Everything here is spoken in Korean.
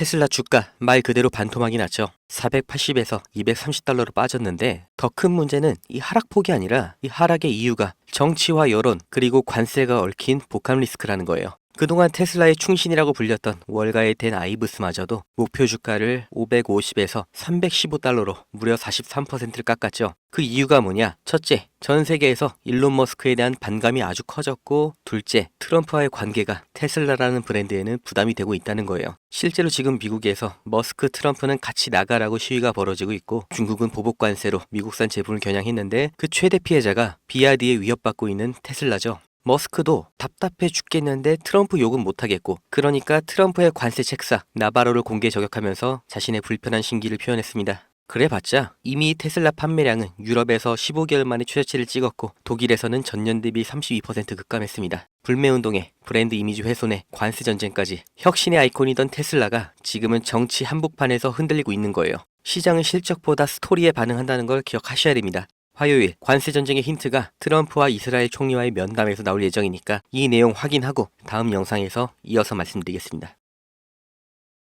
테슬라 주가 말 그대로 반토막이 났죠. 480에서 230달러로 빠졌는데 더 큰 문제는 이 하락폭이 아니라 이 하락의 이유가 정치와 여론 그리고 관세가 얽힌 복합 리스크라는 거예요. 그동안 테슬라의 충신이라고 불렸던 월가의 댄 아이브스마저도 목표 주가를 550에서 315달러로 무려 43%를 깎았죠. 그 이유가 뭐냐? 첫째, 전 세계에서 일론 머스크에 대한 반감이 아주 커졌고, 둘째, 트럼프와의 관계가 테슬라라는 브랜드에는 부담이 되고 있다는 거예요. 실제로 지금 미국에서 머스크 트럼프는 같이 나가라고 시위가 벌어지고 있고, 중국은 보복 관세로 미국산 제품을 겨냥했는데 그 최대 피해자가 비아디에 위협받고 있는 테슬라죠. 머스크도 답답해 죽겠는데 트럼프 욕은 못하겠고 그러니까 트럼프의 관세 책사 나바로를 공개 저격하면서 자신의 불편한 심기를 표현했습니다. 그래봤자 이미 테슬라 판매량은 유럽에서 15개월 만에 최저치를 찍었고 독일에서는 전년 대비 32% 급감했습니다. 불매운동에 브랜드 이미지 훼손에 관세 전쟁까지 혁신의 아이콘이던 테슬라가 지금은 정치 한복판에서 흔들리고 있는 거예요. 시장은 실적보다 스토리에 반응한다는 걸 기억하셔야 됩니다. 화요일 관세 전쟁의 힌트가 트럼프와 이스라엘 총리와의 면담에서 나올 예정이니까 이 내용 확인하고 다음 영상에서 이어서 말씀드리겠습니다.